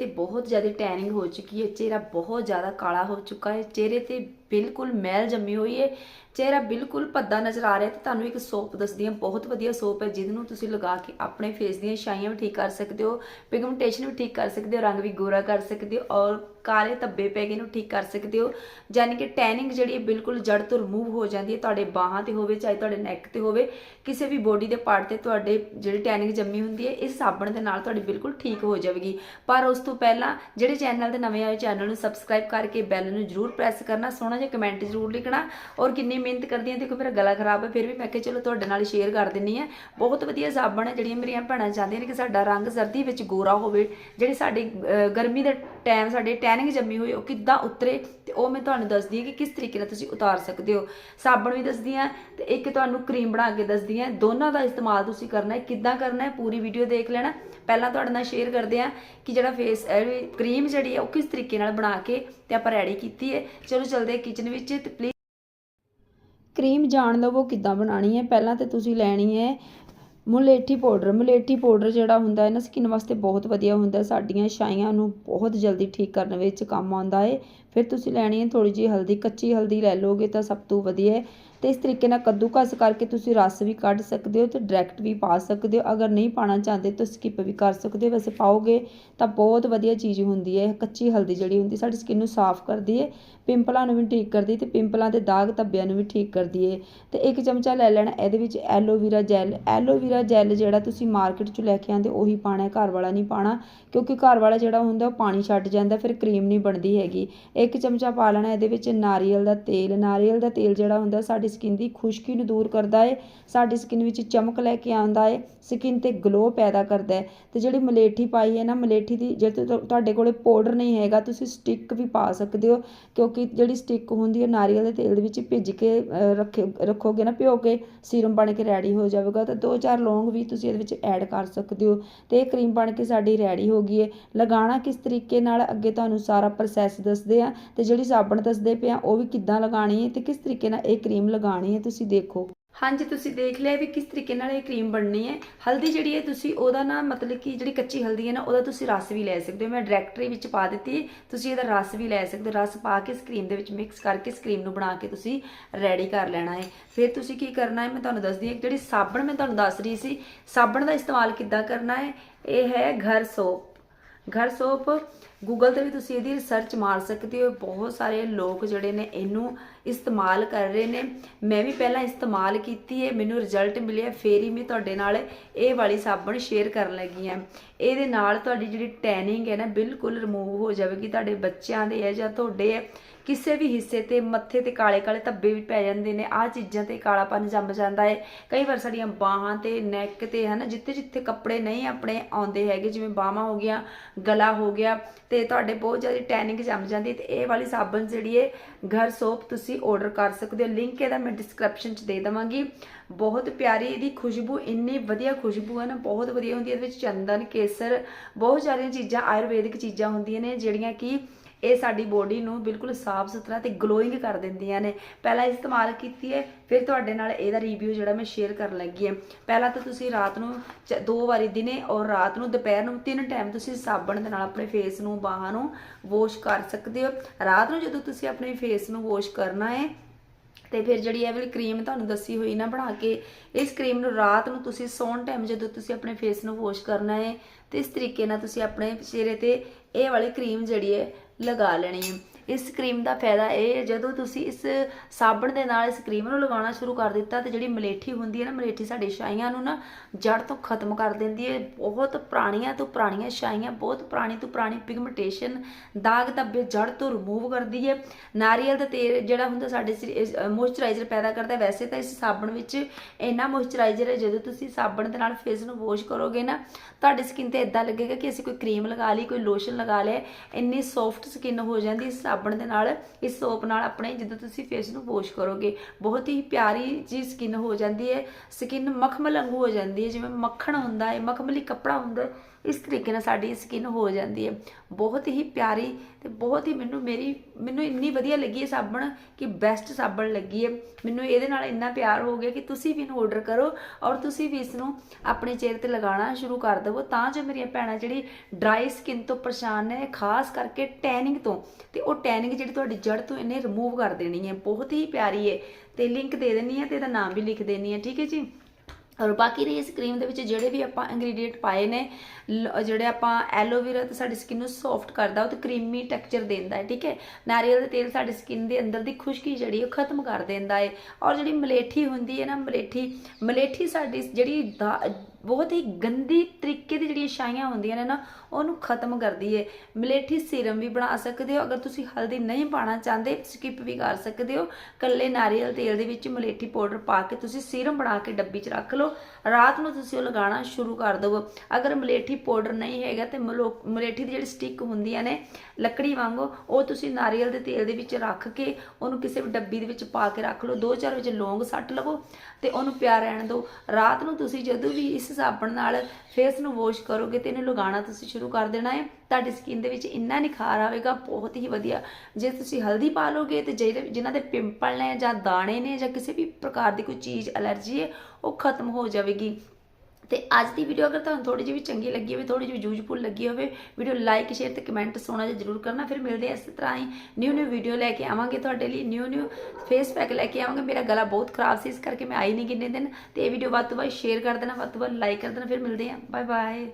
ਤੇ ਬਹੁਤ ਜ਼ਿਆਦਾ ਟੈਨਿੰਗ ਹੋ ਚੁੱਕੀ ਹੈ, ਚਿਹਰਾ ਬਹੁਤ ਜ਼ਿਆਦਾ ਕਾਲਾ ਹੋ ਚੁੱਕਾ ਹੈ, ਚਿਹਰੇ ਤੇ ਬਿਲਕੁਲ ਮੈਲ ਜੰਮੀ ਹੋਈ ਹੈ ਚਿਹਰਾ ਬਿਲਕੁਲ ਭੱਦਾ ਨਜ਼ਰ ਆ ਰਿਹਾ ਤੇ ਤੁਹਾਨੂੰ ਇੱਕ ਸੋਪ ਦੱਸਦੀ ਹਾਂ ਬਹੁਤ ਵਧੀਆ ਸੋਪ ਹੈ ਜਿਹਦੇ ਨੂੰ ਤੁਸੀਂ ਲਗਾ ਕੇ ਆਪਣੇ ਫੇਸ ਦੀਆਂ ਛਾਈਆਂ ਵੀ ਠੀਕ ਕਰ ਸਕਦੇ ਹੋ ਪਿਗਮੈਂਟੇਸ਼ਨ ਵੀ ਠੀਕ ਕਰ ਸਕਦੇ ਹੋ, ਰੰਗ ਵੀ ਗੋਰਾ ਕਰ ਸਕਦੇ ਹੋ ਔਰ ਕਾਲੇ ਧੱਬੇ ਪੈ ਗਏ ਨੂੰ ਠੀਕ ਕਰ ਸਕਦੇ ਹੋ। ਯਾਨੀ ਕਿ ਟੈਨਿੰਗ ਜਿਹੜੀ ਹੈ ਬਿਲਕੁਲ ਜੜ ਤੋਂ ਰਿਮੂਵ ਹੋ ਜਾਂਦੀ ਹੈ, ਤੁਹਾਡੇ ਬਾਹਾਂ ਤੇ ਹੋਵੇ ਚਾਹੇ ਤੁਹਾਡੇ ਨੈਕ ਤੇ ਹੋਵੇ, ਕਿਸੇ ਵੀ ਬੋਡੀ ਦੇ ਪਾਰਟ ਤੇ ਤੁਹਾਡੇ ਜਿਹੜੀ ਟੈਨਿੰਗ ਜੰਮੀ ਹੁੰਦੀ ਹੈ ਇਸ ਸਾਬਣ ਦੇ ਨਾਲ ਤੁਹਾਡੀ ਬਿਲਕੁਲ ਠੀਕ ਹੋ ਜਾਵੇਗੀ। ਪਰ ਉਸ ਤੋਂ ਪਹਿਲਾਂ, ਜਿਹੜੇ ਚੈਨਲ ਦੇ ਨਵੇਂ ਆਏ ਚੈਨਲ ਨੂੰ ਸਬਸਕ੍ਰਾਈਬ ਕਰਕੇ ਬੈਲ ਨੂੰ ਜਰੂਰ ਪ੍ਰੈਸ ਕਰਨਾ, ਸੋਹਣਾ ਜਿਹਾ ਕਮੈਂਟ ਜਰੂਰ ਲਿਖਣਾ। ਔਰ ਕਿੰਨੀ ਮਿਹਨਤ ਕਰਦੀ ਹਾਂ ਦੇਖੋ ਮੇਰਾ ਗਲਾ ਖਰਾਬ ਹੈ ਫਿਰ ਵੀ ਮੈਂ ਕਿਹਾ ਚਲੋ ਤੁਹਾਡੇ ਨਾਲ ਸ਼ੇਅਰ ਕਰ ਦਿੰਨੀ ਆ। ਬਹੁਤ ਵਧੀਆ ਸਾਬਣ ਹੈ ਜਿਹੜੀਆਂ ਮੇਰੀਆਂ ਭੈਣਾਂ ਚਾਹੁੰਦੀਆਂ ਨੇ ਕਿ ਸਾਡਾ ਰੰਗ ਸਰਦੀ ਵਿੱਚ ਗੋਰਾ ਹੋਵੇ। ਜਿਹੜੀ ਸਾਡੀ ਗਰਮੀ ਦੇ ਟਾਈਮ ਸਾਡੇ ਟੈਨਿੰਗ ਜੰਮੀ ਹੋਈ, ਉਹ ਕਿੱਦਾਂ ਉਤਰੇ ਤੇ ਉਹ ਮੈਂ ਤੁਹਾਨੂੰ ਦੱਸਦੀ ਹਾਂ ਕਿ ਕਿਸ ਤਰੀਕੇ ਨਾਲ ਤੁਸੀਂ ਉਤਾਰ ਸਕਦੇ ਹੋ। ਸਾਬਣ ਵੀ ਦੱਸਦੀ ਹਾਂ ਤੇ ਇੱਕ ਤੁਹਾਨੂੰ ਕਰੀਮ ਬਣਾ ਕੇ ਦੱਸਦੀ ਹਾਂ ਦੋਨਾਂ ਦਾ ਇਸਤੇਮਾਲ ਤੁਸੀਂ ਕਰਨਾ ਹੈ, ਕਿੱਦਾਂ ਕਰਨਾ ਹੈ, ਪੂਰੀ ਵੀਡੀਓ ਦੇਖ ਲੈਣਾ। ਪਹਿਲਾਂ ਤੁਹਾਡੇ ਨਾਲ ਸ਼ੇਅਰ ਕਰਦੇ ਹਾਂ ਕਿ ਜਿਹੜਾ ਫੇਸ ਕਰੀਮ ਜਿਹੜੀ ਹੈ ਉਹ ਕਿਸ ਤਰੀਕੇ ਨਾਲ ਬਣਾ ਕੇ ਤੇ ਆਪਾਂ ਰੈਡੀ ਕੀਤੀ ਹੈ। ਚਲੋ, ਚਲਦੇ ਕਿਚਨ ਵਿੱਚ ਤੇ ਪਲੀਜ਼ ਕਰੀਮ ਜਾਣ ਲਵੋ ਕਿੱਦਾਂ ਬਣਾਣੀ ਹੈ? ਪਹਿਲਾਂ ਤੇ ਤੁਸੀਂ ਲੈਣੀ ਹੈ ਮੁਲੇਠੀ ਪਾਊਡਰ। ਮੁਲੇਠੀ ਪਾਊਡਰ ਜਿਹੜਾ ਹੁੰਦਾ ਹੈ ਨਾ, ਸਕਿਨ ਵਾਸਤੇ ਬਹੁਤ ਵਧੀਆ ਹੁੰਦਾ ਸਾਡੀਆਂ ਛਾਈਆਂ ਨੂੰ ਬਹੁਤ ਜਲਦੀ ਠੀਕ ਕਰਨ ਵਿੱਚ ਕੰਮ ਆਉਂਦਾ ਹੈ। ਫਿਰ ਤੁਸੀਂ ਲੈਣੀ ਹੈ ਥੋੜੀ ਜਿਹੀ ਹਲਦੀ, ਕੱਚੀ ਹਲਦੀ ਲੈ ਲੋਗੇ ਤਾਂ ਸਭ ਤੋਂ ਵਧੀਆ ਹੈ। ਤੇ ਇਸ ਤਰੀਕੇ ਨਾਲ ਕੱਦੂਕਸ ਕਰਕੇ ਤੁਸੀਂ ਰਸ ਵੀ ਕੱਢ ਸਕਦੇ ਹੋ ਤੇ ਡਾਇਰੈਕਟ ਵੀ ਪਾ ਸਕਦੇ ਹੋ। ਅਗਰ ਨਹੀਂ ਪਾਣਾ ਚਾਹੁੰਦੇ ਤਾਂ ਸਕਿਪ ਵੀ ਕਰ ਸਕਦੇ ਹੋ। ਵੈਸੇ ਪਾਓਗੇ ਤਾਂ ਬਹੁਤ ਵਧੀਆ ਚੀਜ਼ ਹੁੰਦੀ ਹੈ। ਕੱਚੀ ਹਲਦੀ ਜਿਹੜੀ ਹੁੰਦੀ, ਸਾਡੀ ਸਕਿਨ ਨੂੰ ਸਾਫ਼ ਕਰਦੀ ਹੈ, ਪਿੰਪਲਾਂ ਨੂੰ ਵੀ ਠੀਕ ਕਰਦੀ ਤੇ ਪਿੰਪਲਾਂ ਦੇ ਦਾਗ ਧੱਬਿਆਂ ਨੂੰ ਵੀ ਠੀਕ ਕਰਦੀ ਹੈ। ਤੇ ਇੱਕ ਚਮਚਾ ਲੈ ਲੈਣਾ, ਇਹਦੇ ਵਿੱਚ ਐਲੋਵੀਰਾ ਜੈਲ ਐਲੋਵੀਰਾ ਜੈਲ ਜਿਹੜਾ ਤੁਸੀਂ ਮਾਰਕੀਟ 'ਚੋਂ ਲੈ ਕੇ ਆਂਦੇ ਉਹੀ ਪਾਣਾ ਹੈ। ਘਰ ਵਾਲਾ ਨਹੀਂ ਪਾਣਾ ਕਿਉਂਕਿ ਘਰ ਵਾਲਾ ਜਿਹੜਾ ਹੁੰਦਾ, ਉਹ ਪਾਣੀ ਛੱਡ ਜਾਂਦਾ, ਫਿਰ ਕਰੀਮ ਨਹੀਂ ਬਣਦੀ ਹੈਗੀ। ਇੱਕ ਚਮਚਾ ਪਾ ਲੈਣਾ, ਇਹਦੇ ਵਿੱਚ ਨਾਰੀਅਲ ਦਾ ਤੇਲ। ਨਾਰੀਅਲ ਦਾ ਤੇਲ ਜਿਹੜਾ ਹੁੰਦਾ, ਸਾਡੀ ਸਕਿਨ ਦੀ ਖੁਸ਼ਕੀ ਨੂੰ ਦੂਰ ਕਰਦਾ ਹੈ ਸਾਡੀ ਸਕਿਨ ਵਿੱਚ ਚਮਕ ਲੈ ਕੇ ਆਉਂਦਾ ਹੈ ਸਕਿਨ ਤੇ ਗਲੋ ਪੈਦਾ ਕਰਦਾ ਹੈ ਤੇ ਜਿਹੜੀ ਮਲੇਠੀ ਪਾਈ ਹੈ ਨਾ, ਮਲੇਠੀ ਦੀ, ਜੇ ਤੁਹਾਡੇ ਕੋਲੇ ਪਾਊਡਰ ਨਹੀਂ ਹੈਗਾ, ਤੁਸੀਂ ਸਟਿਕ ਵੀ ਪਾ ਸਕਦੇ ਹੋ। ਕਿਉਂਕਿ ਜਿਹੜੀ ਸਟਿਕ ਹੁੰਦੀ ਹੈ, ਨਾਰੀਅਲ ਦੇ ਤੇਲ ਦੇ ਵਿੱਚ ਭਿੱਜ ਕੇ ਰੱਖੇ, ਰੱਖੋਗੇ ਨਾ ਭਿਓ ਕੇ ਸੀਰਮ ਬਣ ਕੇ ਰੈਡੀ ਹੋ ਜਾਵੇਗਾ। ਤਾਂ ਦੋ ਚਾਰ ਲੌਂਗ ਵੀ ਤੁਸੀਂ ਇਹਦੇ ਵਿੱਚ ਐਡ ਕਰ ਸਕਦੇ ਹੋ। ਤੇ ਇਹ ਕਰੀਮ ਬਣ ਕੇ ਸਾਡੀ ਰੈਡੀ ਹੋ ਗਈ ਹੈ ਲਗਾਉਣਾ ਕਿਸ ਤਰੀਕੇ ਨਾਲ, ਅੱਗੇ ਤੁਹਾਨੂੰ ਸਾਰਾ ਪ੍ਰੋਸੈਸ ਦੱਸਦੇ ਆ। ਤੇ ਜਿਹੜੀ ਸਾਬਣ ਦੱਸਦੇ ਪਏ ਉਹ ਵੀ ਕਿੱਦਾਂ ਲਗਾਣੀ ਹੈ ਤੇ ਕਿਸ ਤਰੀਕੇ ਨਾਲ ਇਹ ਕਰੀਮ ਲਗਾਣੀ ਹੈ ਤੁਸੀਂ ਦੇਖੋ। ਹਾਂਜੀ, ਤੁਸੀਂ ਦੇਖ ਲਿਆ ਵੀ ਕਿਸ ਤਰੀਕੇ ਨਾਲ ਇਹ ਕਰੀਮ ਬਣਨੀ ਹੈ। ਹਲਦੀ ਜਿਹੜੀ ਹੈ ਤੁਸੀਂ ਉਹਦਾ ਨਾ ਮਤਲਬ ਕਿ ਜਿਹੜੀ ਕੱਚੀ ਹਲਦੀ ਹੈ ਨਾ, ਉਹਦਾ ਤੁਸੀਂ ਰਸ ਵੀ ਲੈ ਸਕਦੇ ਹੋ। ਮੈਂ ਡਾਇਰੈਕਟਰੀ ਵਿੱਚ ਪਾ ਦਿੱਤੀ ਤੁਸੀਂ ਇਹਦਾ ਰਸ ਵੀ ਲੈ ਸਕਦੇ ਹੋ। ਰਸ ਪਾ ਕੇ ਇਸ ਕਰੀਮ ਦੇ ਵਿੱਚ ਮਿਕਸ ਕਰਕੇ ਇਸ ਕਰੀਮ ਨੂੰ ਬਣਾ ਕੇ ਤੁਸੀਂ ਰੈਡੀ ਕਰ ਲੈਣਾ ਹੈ। ਫਿਰ ਤੁਸੀਂ ਕੀ ਕਰਨਾ ਹੈ, ਮੈਂ ਤੁਹਾਨੂੰ ਦੱਸਦੀ ਹਾਂ ਜਿਹੜੀ ਸਾਬਣ ਮੈਂ ਤੁਹਾਨੂੰ ਦੱਸ ਰਹੀ ਸੀ, ਸਾਬਣ ਦਾ ਇਸਤੇਮਾਲ ਕਿੱਦਾਂ ਕਰਨਾ ਹੈ, ਇਹ ਹੈ ਘਰ ਸੋਪ। ਘਰ ਸੋਪ ਗੂਗਲ ਤੇ ਵੀ ਤੁਸੀਂ ਇਹਦੀ ਰਿਸਰਚ ਮਾਰ ਸਕਦੇ ਹੋ। ਬਹੁਤ ਸਾਰੇ ਲੋਕ ਜਿਹੜੇ ਨੇ ਇਹਨੂੰ ਇਸਤੇਮਾਲ ਕਰ ਰਹੇ ਨੇ। ਮੈਂ ਵੀ ਪਹਿਲਾਂ ਇਸਤੇਮਾਲ ਕੀਤੀ ਹੈ। ਮੈਨੂੰ ਰਿਜ਼ਲਟ ਮਿਲਿਆ। ਫੇਰ ਹੀ ਮੈਂ ਤੁਹਾਡੇ ਨਾਲ ਇਹ ਵਾਲੀ ਸਾਬਣ ਸ਼ੇਅਰ ਕਰਨ ਲੱਗੀ ਹਾਂ। ਇਹਦੇ ਨਾਲ ਤੁਹਾਡੀ ਜਿਹੜੀ ਟੈਨਿੰਗ ਹੈ ਨਾ, ਬਿਲਕੁਲ ਰਿਮੂਵ ਹੋ ਜਾਵੇਗੀ। ਤੁਹਾਡੇ ਬੱਚਿਆਂ ਦੇ ਹੈ ਜਾਂ ਤੁਹਾਡੇ ਹੈ, ਕਿਸੇ ਵੀ ਹਿੱਸੇ ਤੇ, ਮੱਥੇ ਤੇ ਕਾਲੇ ਕਾਲੇ ਧੱਬੇ ਵੀ ਪੈ ਜਾਂਦੇ ਨੇ। ਆਹ ਚੀਜ਼ਾਂ ਤੇ ਕਾਲਾਪਨ ਜੰਮ ਜਾਂਦਾ ਹੈ। ਕਈ ਵਾਰ ਸਾਡੀਆਂ ਬਾਹਾਂ ਤੇ ਨੈਕ ਤੇ, ਹਨਾ ਜਿੱਥੇ ਜਿੱਥੇ ਕੱਪੜੇ ਨਹੀਂ ਆਪਣੇ ਆਉਂਦੇ ਹੈਗੇ, ਜਿਵੇਂ ਬਾਹਾਂ ਹੋ ਗਿਆ ਗਲਾ ਹੋ ਗਿਆ ਤੇ ਤੁਹਾਡੇ ਬਹੁਤ ਜ਼ਿਆਦਾ ਟੈਨਿੰਗ ਜੰਮ ਜਾਂਦੀ ਹੈ ਤੇ ਇਹ ਵਾਲੀ ਸਾਬਣ ਜਿਹੜੀ ਹੈ, ਘਰ ਸੋਪ ਤੁਸੀਂ ਆਰਡਰ ਕਰ ਸਕਦੇ ਹੋ। ਲਿੰਕ ਇਹਦਾ ਮੈਂ ਡਿਸਕ੍ਰਿਪਸ਼ਨ 'ਚ ਦੇ ਦਵਾਂਗੀ। ਬਹੁਤ ਪਿਆਰੀ ਇਹਦੀ ਖੁਸ਼ਬੂ, ਇੰਨੀ ਵਧੀਆ ਖੁਸ਼ਬੂ ਹੈ ਨਾ, ਬਹੁਤ ਵਧੀਆ ਹੁੰਦੀ ਹੈ। ਇਹਦੇ ਵਿੱਚ ਚੰਦਨ ਕੇਸਰ, ਬਹੁਤ ਸਾਰੀਆਂ ਚੀਜ਼ਾਂ, ਆਯੁਰਵੈਦਿਕ ਚੀਜ਼ਾਂ ਹੁੰਦੀਆਂ ਨੇ, ਜਿਹੜੀਆਂ ਕਿ ਇਹ ਸਾਡੀ ਬੋਡੀ ਨੂੰ ਬਿਲਕੁਲ ਸਾਫ਼ ਸੁਥਰਾ ਤੇ ਗਲੋਇੰਗ ਕਰ ਦਿੰਦੀਆਂ ਨੇ। ਪਹਿਲਾਂ ਇਸਤੇਮਾਲ ਕੀਤੀ ਹੈ, ਫਿਰ ਤੁਹਾਡੇ ਨਾਲ ਇਹਦਾ ਰਿਵਿਊ ਜਿਹੜਾ ਮੈਂ ਸ਼ੇਅਰ ਕਰਨ ਲੱਗੀ ਹਾਂ। ਪਹਿਲਾਂ ਤਾਂ ਤੁਸੀਂ ਰਾਤ ਨੂੰ ਚ- ਦੋ ਵਾਰੀ ਦਿਨੇ ਔਰ ਰਾਤ ਨੂੰ ਦੁਪਹਿਰ ਨੂੰ ਤਿੰਨ ਟਾਈਮ ਤੁਸੀਂ ਸਾਬਣ ਦੇ ਨਾਲ ਆਪਣੇ ਫੇਸ ਨੂੰ, ਬਾਹਾਂ ਨੂੰ ਵਾਸ਼ ਕਰ ਸਕਦੇ ਹੋ। ਰਾਤ ਨੂੰ ਜਦੋਂ ਤੁਸੀਂ ਆਪਣੇ ਫੇਸ ਨੂੰ ਵਾਸ਼ ਕਰਨਾ ਹੈ, ਤੇ ਫਿਰ ਜਿਹੜੀ ਇਹ ਵਾਲੀ ਕਰੀਮ ਤੁਹਾਨੂੰ ਦੱਸੀ ਹੋਈ ਨਾ ਬਣਾ ਕੇ, ਇਸ ਕਰੀਮ ਨੂੰ ਰਾਤ ਨੂੰ ਤੁਸੀਂ ਸੌਣ ਟਾਈਮ ਜਦੋਂ ਤੁਸੀਂ ਆਪਣੇ ਫੇਸ ਨੂੰ ਵਾਸ਼ ਕਰਨਾ ਹੈ, ਤੇ ਇਸ ਤਰੀਕੇ ਨਾਲ ਤੁਸੀਂ ਆਪਣੇ ਚਿਹਰੇ ਤੇ ਇਹ ਵਾਲੀ ਕਰੀਮ ਜਿਹੜੀ ਹੈ ਲਗਾ ਲੈਣੀ ਹੈ। ਇਸ ਕਰੀਮ ਦਾ ਫਾਇਦਾ ਇਹ ਹੈ, ਜਦੋਂ ਤੁਸੀਂ ਇਸ ਸਾਬਣ ਦੇ ਨਾਲ ਇਸ ਕਰੀਮ ਨੂੰ ਲਗਾਉਣਾ ਸ਼ੁਰੂ ਕਰ ਦਿੱਤਾ, ਤੇ ਜਿਹੜੀ ਮਲੇਠੀ ਹੁੰਦੀ ਹੈ ਨਾ, ਮਲੇਠੀ ਸਾਡੀ ਛਾਈਆਂ ਨੂੰ ਨਾ ਜੜ ਤੋਂ ਖਤਮ ਕਰ ਦਿੰਦੀ ਹੈ। ਬਹੁਤ ਪੁਰਾਣੀਆਂ ਤੋਂ ਪੁਰਾਣੀਆਂ ਛਾਈਆਂ ਬਹੁਤ ਪੁਰਾਣੀ ਤੋਂ ਪੁਰਾਣੀ ਪਿਗਮੈਂਟੇਸ਼ਨ ਦਾਗ ਧੱਬੇ ਜੜ ਤੋਂ ਰਿਮੂਵ ਕਰਦੀ ਹੈ। ਨਾਰੀਅਲ ਦਾ ਤੇਲ ਜਿਹੜਾ ਹੁੰਦਾ ਸਾਡੇ ਮੋਇਸਚਰਾਈਜ਼ਰ ਪੈਦਾ ਕਰਦਾ ਵੈਸੇ ਤਾਂ ਇਸ ਸਾਬਣ ਵਿੱਚ ਇੰਨਾ ਮੋਇਸਚਰਾਈਜ਼ਰ ਹੈ, ਜਦੋਂ ਤੁਸੀਂ ਸਾਬਣ ਦੇ ਨਾਲ ਫੇਸ ਨੂੰ ਵਾਸ਼ ਕਰੋਗੇ ਨਾ, ਤੁਹਾਡੀ ਸਕਿਨ ਤੇ ਇਦਾਂ ਲੱਗੇਗਾ ਕਿ ਅਸੀਂ ਕੋਈ ਕਰੀਮ ਲਗਾ ਲਈ, ਕੋਈ ਲੋਸ਼ਨ ਲਗਾ ਲਿਆ, ਇੰਨੀ ਸੌਫਟ ਸਕਿਨ ਹੋ ਜਾਂਦੀ ਇਸ ਸਾਬਣ ਸਾਬਣ ਦੇ ਨਾਲ, ਇਸ ਸੋਪ ਨਾਲ ਆਪਣੇ ਜਦੋਂ ਤੁਸੀਂ ਫੇਸ ਨੂੰ ਵਾਸ਼ ਕਰੋਗੇ, ਬਹੁਤ ਹੀ ਪਿਆਰੀ ਜੀ ਸਕਿਨ ਹੋ ਜਾਂਦੀ ਹੈ। ਸਕਿਨ ਮਖਮਲ ਵਾਂਗੂ ਹੋ ਜਾਂਦੀ ਹੈ, ਜਿਵੇਂ ਮੱਖਣ ਹੁੰਦਾ ਹੈ, ਮਖਮਲੀ ਕੱਪੜਾ ਹੁੰਦਾ ਇਸ ਤਰੀਕੇ ਨਾਲ ਸਾਡੀ ਸਕਿਨ ਹੋ ਜਾਂਦੀ ਹੈ। ਬਹੁਤ ਹੀ ਪਿਆਰੀ ਤੇ ਬਹੁਤ ਹੀ ਮੈਨੂੰ ਮੇਰੀ, ਮੈਨੂੰ ਇੰਨੀ ਵਧੀਆ ਲੱਗੀ ਹੈ ਸਾਬਣ ਕਿ ਬੈਸਟ ਸਾਬਣ ਲੱਗੀ ਹੈ। ਮੈਨੂੰ ਇਹਦੇ ਨਾਲ ਇੰਨਾ ਪਿਆਰ ਹੋ ਗਿਆ ਕਿ ਤੁਸੀਂ ਵੀ ਇਹਨੂੰ ਆਰਡਰ ਕਰੋ ਔਰ ਤੁਸੀਂ ਵੀ ਇਸ ਨੂੰ ਆਪਣੇ ਚਿਹਰੇ ਤੇ ਲਗਾਉਣਾ ਸ਼ੁਰੂ ਕਰ ਦੇਵੋ। ਤਾਂ ਜੋ ਮੇਰੀਆਂ ਭੈਣਾਂ ਜਿਹੜੀ ਡਰਾਈ ਸਕਿਨ ਤੋਂ ਪਰੇਸ਼ਾਨ ਨੇ ਖਾਸ ਕਰਕੇ ਟੈਨਿੰਗ ਤੋਂ, ਤੇ ਉਹ ਟੈਨਿੰਗ ਜਿਹੜੀ ਤੁਹਾਡੀ ਜੜ ਤੋਂ ਇਹਨੇ ਰਿਮੂਵ ਕਰ ਦੇਣੀ ਹੈ। ਬਹੁਤ ਹੀ ਪਿਆਰੀ ਹੈ ਤੇ ਲਿੰਕ ਦੇ ਦੇਣੀ ਹੈ ਤੇ ਇਹਦਾ ਨਾਮ ਵੀ ਲਿਖ ਦੇਣੀ ਹੈ ਠੀਕ ਹੈ ਜੀ? ਔਰ ਬਾਕੀ ਰਹੀ ਇਸ ਕਰੀਮ ਦੇ ਵਿੱਚ ਜਿਹੜੇ ਵੀ ਆਪਾਂ ਇੰਗਰੀਡੀਐਂਟ ਪਾਏ ਨੇ, ਲ- ਜਿਹੜੇ ਆਪਾਂ ਐਲੋਵੇਰਾ ਤੇ ਸਾਡੀ ਸਕਿਨ ਨੂੰ ਸੌਫਟ ਕਰਦਾ, ਉਹ ਤੇ ਕਰੀਮੀ ਟੈਕਸਚਰ ਦਿੰਦਾ ਹੈ, ਠੀਕ ਹੈ? ਨਾਰੀਅਲ ਦਾ ਤੇਲ ਸਾਡੀ ਸਕਿਨ ਦੇ ਅੰਦਰ ਦੀ ਖੁਸ਼ਕੀ ਜਿਹੜੀ ਉਹ ਖਤਮ ਕਰ ਦਿੰਦਾ ਹੈ। ਔਰ ਜਿਹੜੀ ਮਲੇਠੀ ਹੁੰਦੀ ਹੈ ਨਾ, ਮਲੇਠੀ ਮਲੇਠੀ ਸਾਡੀ ਜਿਹੜੀ ਦਾ- ਬਹੁਤ ਹੀ ਗੰਦੀ ਤਰੀਕੇ ਦੀ ਜਿਹੜੀਆਂ ਛਾਈਆਂ ਹੁੰਦੀਆਂ ਨੇ ਨਾ, ਉਹਨੂੰ ਖਤਮ ਕਰਦੀ ਹੈ ਮਲੇਠੀ ਸੀਰਮ ਵੀ ਬਣਾ ਸਕਦੇ ਹੋ। ਅਗਰ ਤੁਸੀਂ ਹਲਦੀ ਨਹੀਂ ਪਾਣਾ ਚਾਹੁੰਦੇ ਸਕਿਪ ਵੀ ਕਰ ਸਕਦੇ ਹੋ। ਕੱਲੇ ਨਾਰੀਅਲ ਤੇਲ ਦੇ ਵਿੱਚ ਮਲੇਠੀ ਪਾਊਡਰ ਪਾ ਕੇ ਤੁਸੀਂ ਸੀਰਮ ਬਣਾ ਕੇ ਡੱਬੀ 'ਚ ਰੱਖ ਲਓ। ਰਾਤ ਨੂੰ ਤੁਸੀਂ ਉਹ ਲਗਾਉਣਾ ਸ਼ੁਰੂ ਕਰ ਦਿਓ ਅਗਰ ਮਲੇਠੀ ਪਾਊਡਰ ਨਹੀਂ ਹੈਗਾ ਤੇ ਮਲੋ- ਮਲੇਠੀ ਦੀ ਜਿਹੜੀ ਸਟਿਕ ਹੁੰਦੀਆਂ ਨੇ, ਲੱਕੜੀ ਵਾਂਗੂ, ਉਹ ਤੁਸੀਂ ਨਾਰੀਅਲ ਦੇ ਤੇਲ ਦੇ ਵਿੱਚ ਰੱਖ ਕੇ ਉਹਨੂੰ ਕਿਸੇ ਵੀ ਡੱਬੀ ਦੇ ਵਿੱਚ ਪਾ ਕੇ ਰੱਖ ਲਓ। ਦੋ ਚਾਰ ਵਿੱਚ ਲੌਂਗ ਸੱਟ ਲਵੋ ਤੇ ਉਹਨੂੰ ਪਿਆ ਰਹਿਣ ਦਿਓ। ਰਾਤ ਨੂੰ ਤੁਸੀਂ ਜਦੋਂ ਵੀ ਇਸ ਸਾਬਣ ਨਾਲ ਫੇਸ ਨੂੰ ਵਾਸ਼ ਕਰੋਗੇ ਤੇ ਇਹਨੂੰ ਲਗਾਉਣਾ ਤੁਸੀਂ ਸ਼ੁਰੂ ਕਰ ਦੇਣਾ ਹੈ। ਤੁਹਾਡੀ ਸਕਿਨ ਦੇ ਵਿੱਚ ਇੰਨਾ ਨਿਖਾਰ ਆਵੇਗਾ, ਬਹੁਤ ਹੀ ਵਧੀਆ। ਜੇ ਤੁਸੀਂ ਹਲਦੀ ਪਾ ਲੋਗੇ ਤੇ ਜਿਹੜੇ ਜਿਨ੍ਹਾਂ ਦੇ ਪਿੰਪਲ ਨੇ ਜਾਂ ਦਾਣੇ ਨੇ ਜਾਂ ਕਿਸੇ ਵੀ ਪ੍ਰਕਾਰ ਦੀ ਕੋਈ ਚੀਜ਼ ਅਲਰਜੀ ਹੈ, ਉਹ ਖਤਮ ਹੋ ਜਾਵੇਗੀ। ਤੇ ਅੱਜ ਦੀ ਵੀਡੀਓ ਅਗਰ ਤੁਹਾਨੂੰ ਥੋੜੀ ਜਿਹੀ ਵੀ ਚੰਗੀ ਲੱਗੀ ਹੋਵੇ ਥੋੜੀ ਜਿਹੀ ਯੂਜ਼ਫੁਲ ਲੱਗੀ ਹੋਵੇ ਵੀਡੀਓ ਲਾਈਕ ਸ਼ੇਅਰ ਤੇ ਕਮੈਂਟ ਸੋਨਾ ਜਿਹਾ ਜ਼ਰੂਰ ਕਰਨਾ। ਫਿਰ ਮਿਲਦੇ ਹਾਂ ਇਸ ਤਰ੍ਹਾਂ ਹੀ ਨਿਊ ਨਿਊ ਵੀਡੀਓ ਲੈ ਕੇ ਆਵਾਂਗੇ ਤੁਹਾਡੇ ਲਈ ਨਿਊ ਨਿਊ ਫੇਸ ਪੈਕ ਲੈ ਕੇ ਆਵਾਂਗੇ। ਮੇਰਾ ਗਲਾ ਬਹੁਤ ਖਰਾਬ ਸੀ, ਇਸ ਕਰਕੇ ਮੈਂ ਆਈ ਨਹੀਂ ਕਿੰਨੇ ਦਿਨ। ਤੇ ਇਹ ਵੀਡੀਓ ਵੱਧ ਤੋਂ ਵੱਧ ਸ਼ੇਅਰ ਕਰ ਦੇਣਾ, ਵੱਧ ਤੋਂ ਵੱਧ ਲਾਈਕ ਕਰ ਦੇਣਾ। ਫਿਰ ਮਿਲਦੇ ਹਾਂ। Bye bye